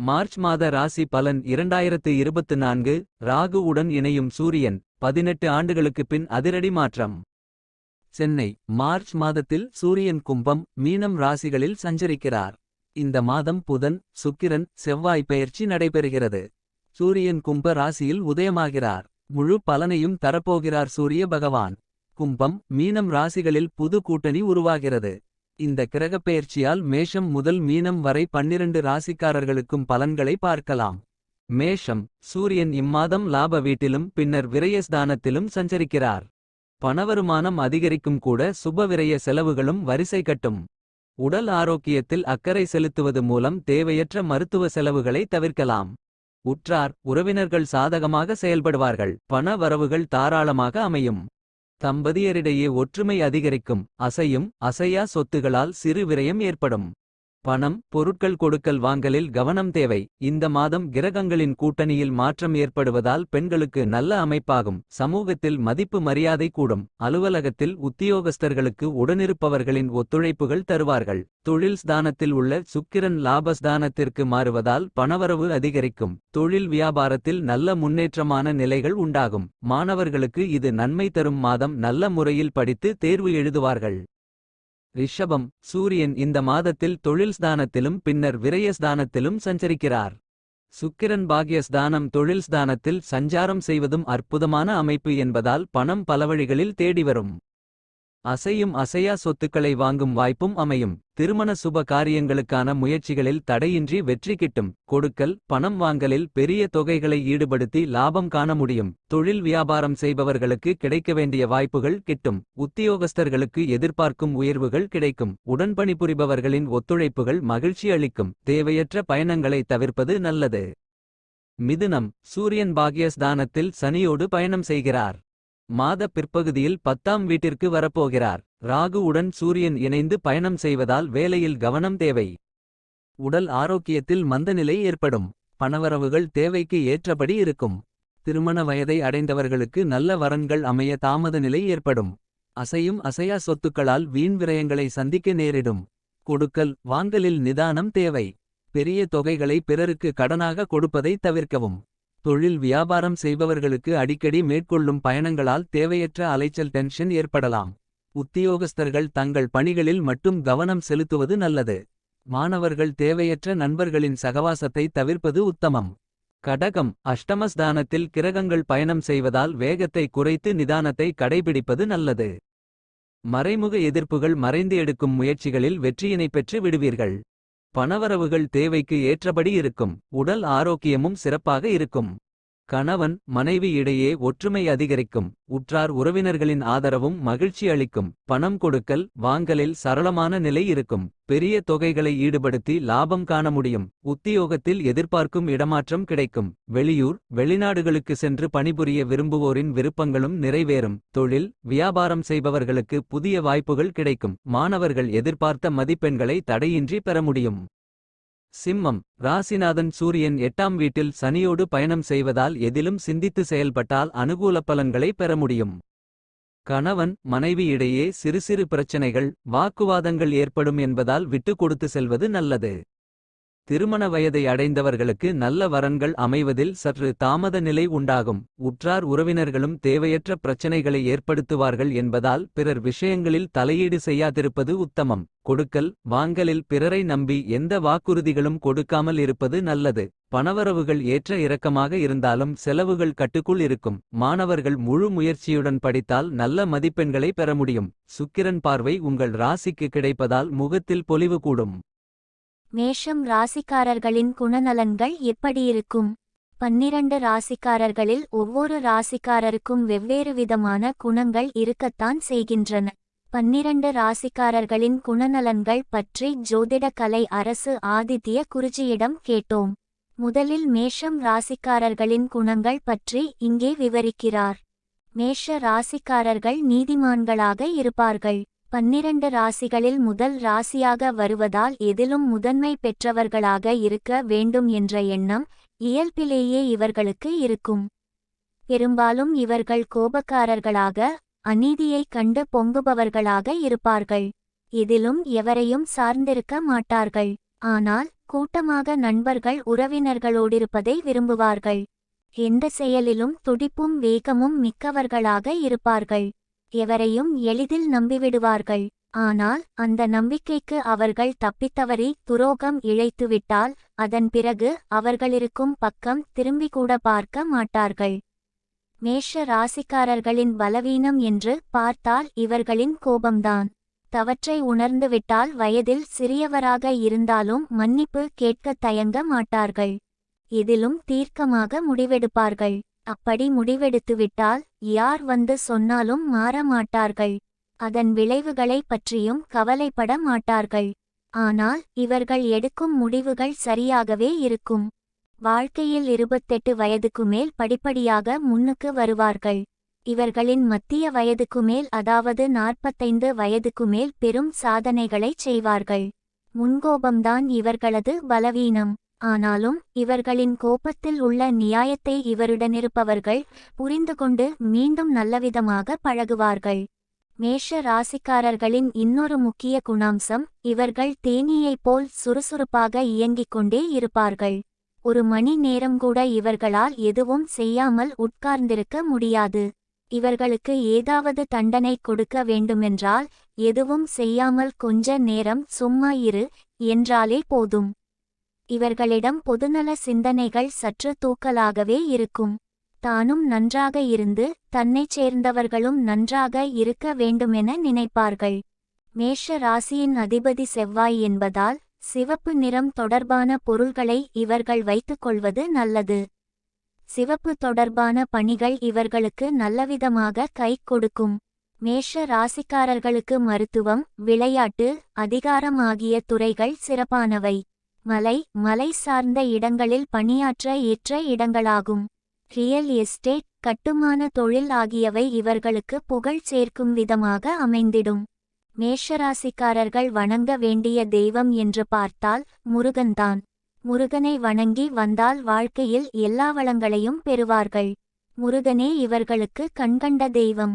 March மாத ராசி பலன் இரண்டாயிரத்து இருபத்து நான்கு ராகு உடன் இணையும் சூரியன் பதினெட்டு ஆண்டுகளுக்குப் பின் அதிரடி மாற்றம். சென்னை மார்ச் மாதத்தில் சூரியன் கும்பம் மீனம் ராசிகளில் சஞ்சரிக்கிறார். இந்த மாதம் புதன் சுக்கிரன் செவ்வாய் பெயர்ச்சி நடைபெறுகிறது. சூரியன் கும்ப ராசியில் உதயமாகிறார். முழு பலனையும் தரப்போகிறார் சூரிய பகவான். கும்பம் மீனம் ராசிகளில் புது கூட்டணி உருவாகிறது. இந்த கிரகப்பெயர்ச்சியால் மேஷம் முதல் மீனம் வரை பன்னிரண்டு ராசிக்காரர்களுக்கும் பலன்களை பார்க்கலாம். மேஷம் சூரியன் இம்மாதம் லாப வீட்டிலும் பின்னர் விரயஸ்தானத்திலும் சஞ்சரிக்கிறார். பணவருமானம் அதிகரிக்கும் கூட சுபவிரய செலவுகளும் வரிசை கட்டும். உடல் ஆரோக்கியத்தில் அக்கறை செலுத்துவது மூலம் தேவையற்ற மருத்துவ செலவுகளை தவிர்க்கலாம். உற்றார் உறவினர்கள் சாதகமாக செயல்படுவார்கள். பண வரவுகள் தாராளமாக அமையும். தம்பதியரிடையே ஒற்றுமை அதிகரிக்கும் அசையும் அசையா சொத்துகளால் சிறு விரயம் ஏற்படும். பணம் பொருட்கள் கொடுக்கல் வாங்கலில் கவனம் தேவை. இந்த மாதம் கிரகங்களின் கூட்டணியில் மாற்றம் ஏற்படுவதால் பெண்களுக்கு நல்ல அமைப்பாகும். சமூகத்தில் மதிப்பு மரியாதை கூடும். அலுவலகத்தில் உத்தியோகஸ்தர்களுக்கு உடனிருப்பவர்களின் ஒத்துழைப்புகள் தருவார்கள். தொழில் ஸ்தானத்தில் உள்ள சுக்கிரன் லாபஸ்தானத்திற்கு மாறுவதால் பணவரவு அதிகரிக்கும். தொழில் வியாபாரத்தில் நல்ல முன்னேற்றமான நிலைகள் உண்டாகும். மாணவர்களுக்கு இது நன்மை தரும் மாதம் நல்ல முறையில் படித்து தேர்வு எழுதுவார்கள். ரிஷபம் சூரியன் இந்த மாதத்தில் தொழில் ஸ்தானத்திலும் பின்னர் விரயஸ்தானத்திலும் சஞ்சரிக்கிறார். சுக்கிரன் பாக்யஸ்தானம் தொழில் ஸ்தானத்தில் சஞ்சாரம் செய்வதும் அற்புதமான அமைப்பு என்பதால் பணம் பலவழிகளில் தேடி வரும். அசையும் அசையா சொத்துக்களை வாங்கும் வாய்ப்பும் அமையும். திருமண சுப காரியங்களுக்கான முயற்சிகளில் தடையின்றி வெற்றி கிட்டும். கொடுக்கல் பணம் வாங்கலில் பெரிய தொகைகளை ஈடுபடுத்தி லாபம் காண முடியும். தொழில் வியாபாரம் செய்பவர்களுக்கு கிடைக்க வேண்டிய வாய்ப்புகள் கிட்டும். உத்தியோகஸ்தர்களுக்கு எதிர்பார்க்கும் உயர்வுகள் கிடைக்கும். உடன்பணிபுரிபவர்களின் ஒத்துழைப்புகள் மகிழ்ச்சி அளிக்கும். தேவையற்ற பயணங்களை தவிர்ப்பது நல்லது. மிதுனம் சூரியன் பாக்யஸ்தானத்தில் சனியோடு பயணம் செய்கிறார். மாத பிற்பகுதியில் பத்தாம் வீட்டிற்கு வரப்போகிறார். ராகு உடன் சூரியன் இணைந்து பயணம் செய்வதால் வேலையில் கவனம் தேவை. உடல் ஆரோக்கியத்தில் மந்தநிலை ஏற்படும். பணவரவுகள் தேவைக்கு ஏற்றபடி இருக்கும். திருமண வயதை அடைந்தவர்களுக்கு நல்ல வரன்கள் அமைய தாமத நிலை ஏற்படும். அசையும் அசையா சொத்துக்களால் வீண் விரயங்களை சந்திக்க நேரிடும். கொடுக்கல் வாங்கலில் நிதானம் தேவை. பெரிய தொகைகளை பிறருக்கு கடனாக கொடுப்பதை தவிர்க்கவும். தொழில் வியாபாரம் செய்பவர்களுக்கு அடிக்கடி மேற்கொள்ளும் பயணங்களால் தேவையற்ற அலைச்சல் டென்ஷன் ஏற்படலாம். உத்தியோகஸ்தர்கள் தங்கள் பணிகளில் மட்டும் கவனம் செலுத்துவது நல்லது. மாணவர்கள் தேவையற்ற நண்பர்களின் சகவாசத்தை தவிர்ப்பது உத்தமம். கடகம் அஷ்டமஸ்தானத்தில் கிரகங்கள் பயணம் செய்வதால் வேகத்தை குறைத்து நிதானத்தை கடைபிடிப்பது நல்லது. மறைமுக எதிர்ப்புகள் மறைந்து எடுக்கும் முயற்சிகளில் வெற்றியினை பெற்று விடுவீர்கள். பணவரவுகள் தேவைக்கு ஏற்றபடி இருக்கும். உடல் ஆரோக்கியமும் சிறப்பாக இருக்கும். கணவன் மனைவி இடையே ஒற்றுமை அதிகரிக்கும் உற்றார் உறவினர்களின் ஆதரவும் மகிழ்ச்சி அளிக்கும் பணம் கொடுக்கல் வாங்கலில் சரளமான நிலை இருக்கும் பெரிய தொகைகளை ஈடுபடுத்தி லாபம் காண முடியும் உத்தியோகத்தில் எதிர்பார்க்கும் இடமாற்றம் கிடைக்கும் வெளியூர் வெளிநாடுகளுக்கு சென்று பணிபுரிய விரும்புவோரின் விருப்பங்களும் நிறைவேறும் தொழில் வியாபாரம் செய்பவர்களுக்கு புதிய வாய்ப்புகள் கிடைக்கும் மாணவர்கள் எதிர்பார்த்த மதிப்பெண்களை தடையின்றி பெற முடியும். சிம்மம். ராசிநாதன் சூரியன் எட்டாம் வீட்டில் சனியோடு பயணம் செய்வதால் எதிலும் சிந்தித்து செயல்பட்டால் அனுகூல பலன்களை பெற முடியும். கணவன் மனைவி இடையே சிறு சிறு பிரச்சனைகள் வாக்குவாதங்கள் ஏற்படும் என்பதால் விட்டு கொடுத்து செல்வது நல்லது. திருமண வயதை அடைந்தவர்களுக்கு நல்ல வரன்கள் அமைவதில் சற்று தாமத நிலை உண்டாகும். உற்றார் உறவினர்களும் தேவையற்ற பிரச்சனைகளை ஏற்படுத்துவார்கள் என்பதால் பிறர் விஷயங்களில் தலையீடு செய்யாதிருப்பது உத்தமம். கொடுக்கல் வாங்கலில் பிறரை நம்பி எந்த வாக்குறுதிகளும் கொடுக்காமல் இருப்பது நல்லது. பணவரவுகள் ஏற்ற இறக்கமாக இருந்தாலும் செலவுகள் கட்டுக்குள் இருக்கும். மாணவர்கள் முழு முயற்சியுடன் படித்தால் நல்ல மதிப்பெண்களை பெற முடியும். சுக்கிரன் பார்வை உங்கள் ராசிக்கு கிடைப்பதால் முகத்தில் பொலிவு கூடும். மேஷம் ராசிக்காரர்களின் குணநலன்கள் எப்படியிருக்கும் பன்னிரண்டு ராசிக்காரர்களில் ஒவ்வொரு ராசிக்காரருக்கும் வெவ்வேறு விதமான குணங்கள் இருக்கத்தான் செய்கின்றன. பன்னிரண்டு ராசிக்காரர்களின் குணநலன்கள் பற்றி ஜோதிட கலை அரசு ஆதித்ய குருஜியிடம் கேட்டோம். முதலில் மேஷம் ராசிக்காரர்களின் குணங்கள் பற்றி இங்கே விவரிக்கிறார். மேஷ ராசிக்காரர்கள் நீதிமான்களாக இருப்பார்கள். பன்னிரண்டு ராசிகளில் முதல் ராசியாக வருவதால் எதிலும் முதன்மை பெற்றவர்களாக இருக்க வேண்டும் என்ற எண்ணம் இயல்பிலேயே இவர்களுக்கு இருக்கும். பெரும்பாலும் இவர்கள் கோபக்காரர்களாக அநீதியைக் கண்டு பொங்குபவர்களாக இருப்பார்கள். இதிலும் எவரையும் சார்ந்திருக்க மாட்டார்கள். ஆனால் கூட்டமாக நண்பர்கள் உறவினர்களோடிருப்பதை விரும்புவார்கள். எந்த செயலிலும் துடிப்பும் வேகமும் மிக்கவர்களாக இருப்பார்கள். எவரையும் எளிதில் நம்பிவிடுவார்கள். ஆனால் அந்த நம்பிக்கைக்கு அவர்கள் தப்பித்தவறி துரோகம் இழைத்துவிட்டால் அதன் பிறகு அவர்களிருக்கும் பக்கம் திரும்பிக் கூட பார்க்க மாட்டார்கள். மேஷ ராசிக்காரர்களின் பலவீனம் என்று பார்த்தால் இவர்களின் கோபம்தான். தவற்றை உணர்ந்துவிட்டால் வயதில் சிறியவராக இருந்தாலும் மன்னிப்பு கேட்கத் தயங்க மாட்டார்கள். இதிலும் தீர்க்கமாக முடிவெடுப்பார்கள். அப்படி முடிவெடுத்துவிட்டால் யார் வந்து சொன்னாலும் மாற மாட்டார்கள். அதன் விளைவுகளைப் பற்றியும் கவலைப்பட மாட்டார்கள். ஆனால் இவர்கள் எடுக்கும் முடிவுகள் சரியாகவே இருக்கும். வாழ்க்கையில் இருபத்தெட்டு வயதுக்கு மேல் படிப்படியாக முன்னுக்கு வருவார்கள். இவர்களின் மத்திய வயதுக்கு மேல் அதாவது நாற்பத்தைந்து வயதுக்கு மேல் பெரும் சாதனைகளைச் செய்வார்கள். முன்கோபம்தான் இவர்களது பலவீனம். ஆனாலும் இவர்களின் கோபத்தில் உள்ள நியாயத்தை இவருடனிருப்பவர்கள் புரிந்து கொண்டு மீண்டும் நல்லவிதமாக பழகுவார்கள். மேஷ ராசிக்காரர்களின் இன்னொரு முக்கிய குணாம்சம் இவர்கள் தேனீயைப் போல் சுறுசுறுப்பாக இயங்கிக் கொண்டே இருப்பார்கள். ஒரு மணி நேரம் கூட இவர்களால் எதுவும் செய்யாமல் உட்கார்ந்திருக்க முடியாது. இவர்களுக்கு ஏதாவது தண்டனை கொடுக்க வேண்டுமென்றால் எதுவும் செய்யாமல் கொஞ்ச நேரம் சும்மா இரு என்றாலே போதும். இவர்களிடம் பொதுநல சிந்தனைகள் சற்று தூக்கலாகவே இருக்கும். தானும் நன்றாக இருந்து தன்னைச் சேர்ந்தவர்களும் நன்றாக இருக்க வேண்டுமென நினைப்பார்கள். மேஷ ராசியின் அதிபதி செவ்வாய் என்பதால் சிவப்பு நிறம் தொடர்பான பொருள்களை இவர்கள் வைத்துக் கொள்வது நல்லது. சிவப்பு தொடர்பான பணிகள் இவர்களுக்கு நல்லவிதமாக கை கொடுக்கும். மேஷ ராசிக்காரர்களுக்கு மருத்துவம் விளையாட்டு அதிகாரம் ஆகிய துறைகள் சிறப்பானவை. மலை மலை சார்ந்த இடங்களில் பணியாற்ற ஏற்ற இடங்களாகும். ரியல் எஸ்டேட் கட்டுமான தொழில் ஆகியவை இவர்களுக்கு புகழ் சேர்க்கும் விதமாக அமைந்திடும். மேஷராசிக்காரர்கள் வணங்க வேண்டிய தெய்வம் என்று பார்த்தால் முருகன்தான் முருகனை வணங்கி வந்தால் வாழ்க்கையில் எல்லா வளங்களையும் பெறுவார்கள். முருகனே இவர்களுக்கு கண்கண்ட தெய்வம்.